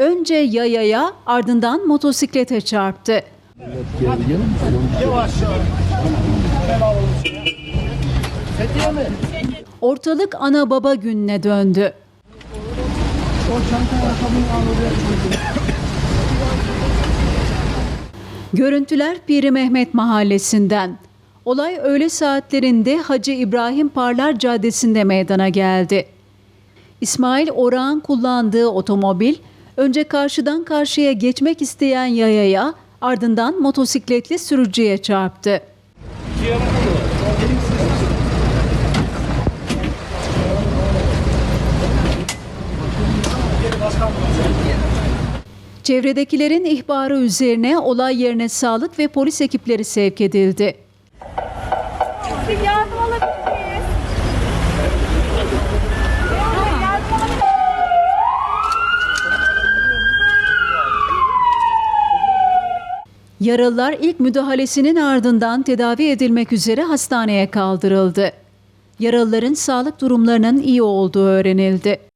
Önce yayaya ardından motosiklete çarptı. Ortalık ana baba gününe döndü. Görüntüler Piri Mehmet mahallesinden. Olay öğle saatlerinde Hacı İbrahim Parlar Caddesi'nde meydana geldi. İsmail Orağ'ın kullandığı otomobil önce karşıdan karşıya geçmek isteyen yayaya ardından motosikletli sürücüye çarptı. Çevredekilerin ihbarı üzerine olay yerine sağlık ve polis ekipleri sevk edildi. Yardım alabilir miyiz? Yardım alabilir miyiz? Yaralılar ilk müdahalesinin ardından tedavi edilmek üzere hastaneye kaldırıldı. Yaralıların sağlık durumlarının iyi olduğu öğrenildi.